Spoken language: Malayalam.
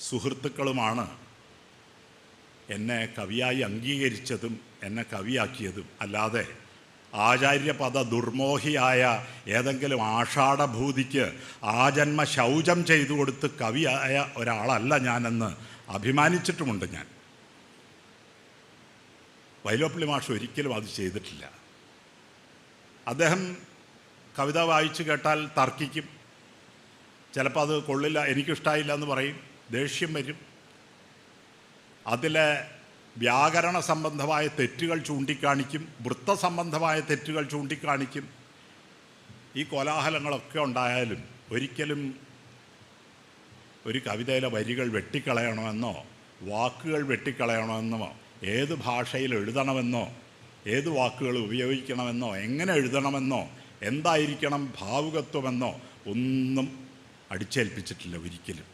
സുഹൃത്തുക്കളുമാണ് എന്നെ കവിയായി അംഗീകരിച്ചതും എന്നെ കവിയാക്കിയതും അല്ലാതെ ആചാര്യപദ ദുർമോഹിയായ ഏതെങ്കിലും ആഷാഢഭൂതിക്ക് ആജന്മ ശൗചം ചെയ്തു കൊടുത്ത് കവിയായ ഒരാളല്ല ഞാനെന്ന് അഭിമാനിച്ചിട്ടുമുണ്ട് ഞാൻ. വൈലോപ്പിള്ളി മാഷ് ഒരിക്കലും അത് ചെയ്തിട്ടില്ല. അദ്ദേഹം കവിത വായിച്ചു കേട്ടാൽ തർക്കിക്കും. ചിലപ്പോൾ അത് കൊള്ളില്ല എനിക്കിഷ്ടമായില്ല എന്ന് പറയും. ദേഷ്യം വരും. അതിലെ വ്യാകരണ സംബന്ധമായ തെറ്റുകൾ ചൂണ്ടിക്കാണിക്കും വൃത്ത സംബന്ധമായ തെറ്റുകൾ ചൂണ്ടിക്കാണിക്കും. ഈ കോലാഹലങ്ങളൊക്കെ ഉണ്ടായാലും ഒരിക്കലും ഒരു കവിതയിലെ വരികൾ വെട്ടിക്കളയണമെന്നോ വാക്കുകൾ വെട്ടിക്കളയണമെന്നോ ഏത് ഭാഷയിൽ എഴുതണമെന്നോ ഏത് വാക്കുകൾ ഉപയോഗിക്കണമെന്നോ എങ്ങനെ എഴുതണമെന്നോ എന്തായിരിക്കണം ഭാവുകത്വമെന്നോ ഒന്നും അടിച്ചേൽപ്പിച്ചിട്ടില്ല ഒരിക്കലും.